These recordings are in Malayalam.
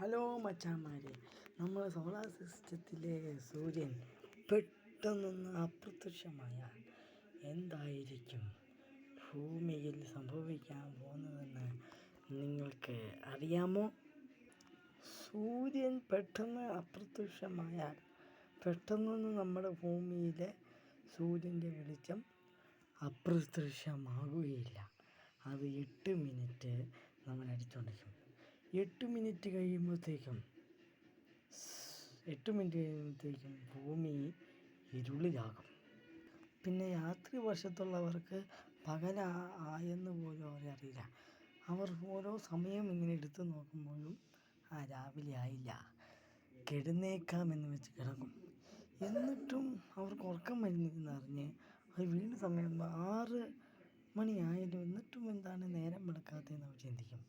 ഹലോ മച്ചാന്മാരെ. നമ്മുടെ സോളാർ സിസ്റ്റത്തിലെ സൂര്യൻ പെട്ടെന്നൊന്ന് അപ്രത്യക്ഷമായാൽ എന്തായിരിക്കും? ഭൂമിയിൽ സംഭവിക്കാൻ പോകുന്നതെന്ന് നിങ്ങൾക്ക് അറിയാമോ? സൂര്യൻ പെട്ടെന്ന് അപ്രത്യക്ഷമായാൽ പെട്ടെന്ന് നമ്മുടെ ഭൂമിയിലെ സൂര്യന്റെ വെളിച്ചം അപ്രത്യക്ഷമാകുകയില്ല. അത് എട്ട് മിനിറ്റ് നമ്മൾ അടിച്ചുകൊണ്ടിരിക്കും എട്ട് മിനിറ്റ് കഴിയുമ്പോഴത്തേക്കും എട്ട് മിനിറ്റ് കഴിയുമ്പോഴത്തേക്കും ഭൂമി ഇരുളിലാകും. പിന്നെ രാത്രി വശത്തുള്ളവർക്ക് പകല ആയെന്ന് പോലും അറിയില്ല. അവർ ഓരോ സമയം ഇങ്ങനെ എടുത്ത് നോക്കുമ്പോഴും ആ രാവിലെ ആയില്ല. കിടന്നേക്കാമെന്ന് വെച്ച് കിടക്കും. എന്നിട്ടും അവർക്ക് ഉറക്കം വരുന്നില്ലെന്നറിഞ്ഞ് അവർ വീണ്ടും സമയം ആറ് മണിയായാലും എന്നിട്ടും എന്താണ് നേരം വെളുക്കാത്തതെന്ന് അവർ ചിന്തിക്കും.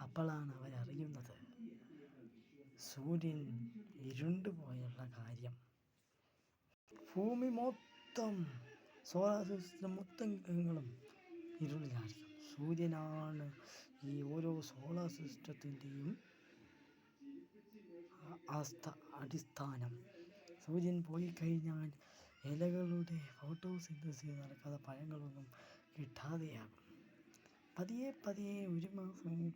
അപ്പോഴാണ് അവരറിയുന്നത്. സൂര്യൻ ഇരുണ്ടു പോയുള്ള കാര്യം. ഭൂമി മൊത്തം സോളാർ സിസ്റ്റം മൊത്തം ഗ്രഹങ്ങളും ഇരുളിലായിരിക്കും. സൂര്യനാണ് ഈ ഓരോ സോളാർ സിസ്റ്റത്തിന്റെയും ആസ്ഥ അടിസ്ഥാനം. സൂര്യൻ പോയി കഴിഞ്ഞാൽ ഇലകളുടെ ഫോട്ടോസിന്തസിസ് നടക്കാതെ പഴങ്ങളൊന്നും കിട്ടാതെയാകും. പതിയെ പതിയെ ഒരു മാസം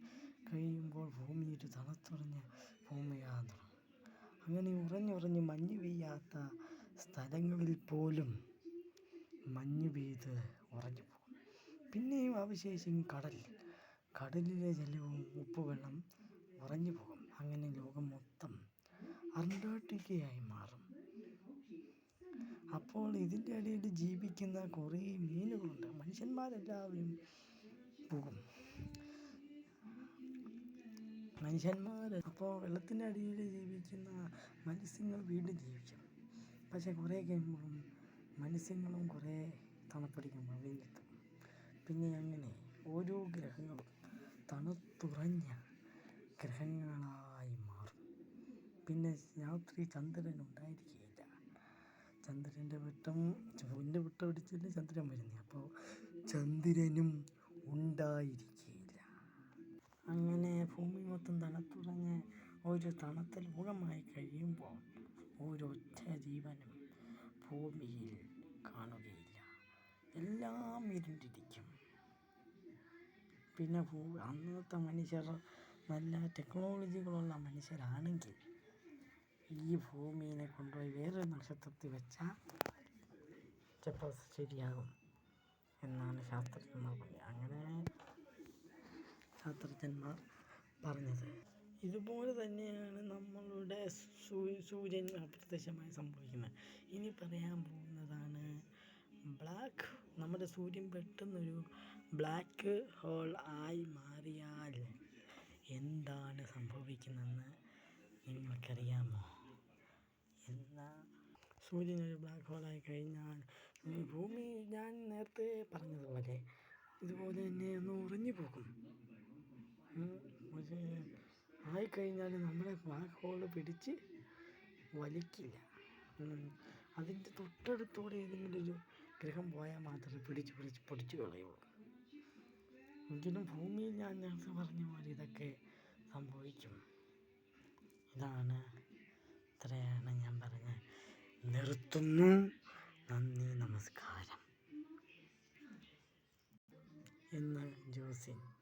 കഴിയുമ്പോൾ ഭൂമി ഒരു തണുത്തുറഞ്ഞ ഭൂമിയാകാൻ തുടങ്ങും അങ്ങനെ ഉറഞ്ഞുറഞ്ഞ് മഞ്ഞ് പെയ്യാത്ത സ്ഥലങ്ങളിൽ പോലും മഞ്ഞ് പെയ്ത് ഉറഞ്ഞു പോകും. പിന്നെയും അവശേഷം കടൽ. കടലിലെ ജലവും ഉപ്പുവെള്ളം ഉറഞ്ഞു പോകും. അങ്ങനെ ലോകം മൊത്തം അന്റാർട്ടിക്കയായി മാറും. അപ്പോൾ ഇതിന്റെ ഇടയിൽ ജീവിക്കുന്ന കുറേ മീനുകളുണ്ട്. മനുഷ്യന്മാരെല്ലാവരും പോകും. മനുഷ്യന്മാർ അപ്പോൾ വെള്ളത്തിന്റെ അടിയിൽ ജീവിക്കുന്ന മത്സ്യങ്ങൾ വീണ്ടും ജീവിക്കും. പക്ഷേ കുറേ കഴിയുമ്പോഴും മത്സ്യങ്ങളും കുറേ തണുപ്പടിക്കുമ്പോൾ വീണ്ടെത്തും പിന്നെ അങ്ങനെ ഓരോ ഗ്രഹങ്ങളും തണുത്തുറഞ്ഞ ഗ്രഹങ്ങളായി മാറും. പിന്നെ രാത്രി ചന്ദ്രൻ ഉണ്ടായിരിക്കുകയില്ല ചന്ദ്രന്റെ വെട്ടം സൂര്യന്റെ വെട്ടം അടിച്ചിട്ട് ചന്ദ്രൻ വരുന്നത് അപ്പോൾ ചന്ദ്രനും ഉണ്ടായിരിക്കുകയില്ല അങ്ങനെ ഭൂമി മൊത്തം തണുത്തുറഞ്ഞ് ഒരു തണുത്ത ലോകമായി കഴിയുമ്പോൾ ഒരൊറ്റ ജീവനും ഭൂമിയിൽ കാണുകയില്ല. എല്ലാം ഇരുണ്ടിരിക്കും. പിന്നെ ഭൂ അന്നത്തെ മനുഷ്യർ നല്ല ടെക്നോളജികളുള്ള മനുഷ്യരാണെങ്കിൽ ഈ ഭൂമിയെ കൊണ്ടുപോയി വേറൊരു നക്ഷത്രത്തിൽ വെച്ചാൽ ചിലപ്പോൾ ശരിയാകും എന്നാണ് ശാസ്ത്രജ്ഞന്മാർ പറഞ്ഞത്. അങ്ങനെ ശാസ്ത്രജ്ഞന്മാർ പറഞ്ഞത്. ഇതുപോലെ തന്നെയാണ് നമ്മളുടെ സൂര്യൻ അപ്രത്യക്ഷമായി സംഭവിക്കുന്നത്. ഇനി പറയാൻ പോകുന്നതാണ് ബ്ലാക്ക് നമ്മുടെ സൂര്യൻ പെട്ടെന്നൊരു ബ്ലാക്ക് ഹോൾ ആയി മാറിയാൽ എന്താണ് സംഭവിക്കുന്നതെന്ന് നിങ്ങൾക്കറിയാമോ? എന്നാൽ സൂര്യൻ ഒരു ബ്ലാക്ക് ഹോളായി കഴിഞ്ഞാൽ ഭൂമി ഞാൻ നേരത്തെ പറഞ്ഞതുപോലെ ഇതുപോലെ തന്നെ ഒന്ന് ഉറഞ്ഞു പോകും ആയിക്കഴിഞ്ഞാൽ നമ്മളെ ബ്ലാക്ക് പിടിച്ച് വലിക്കില്ല. അതിന്റെ തൊട്ടടുത്തൂടെ ഏതെങ്കിലും ഒരു ഗ്രഹം പോയാൽ മാത്രമേ പിടിച്ച് പിടിച്ച് പൊടിച്ച് കളയുള്ളൂ. എങ്കിലും ഭൂമിയിൽ ഞാൻ നേരത്തെ പറഞ്ഞ പോലെ ഇതൊക്കെ സംഭവിക്കും. ഇതാണ് ഇത്രയാണ് ഞാൻ പറഞ്ഞ നിർത്തുന്നു. നന്ദി നമസ്കാരം. എന്ന് ജോസിൻ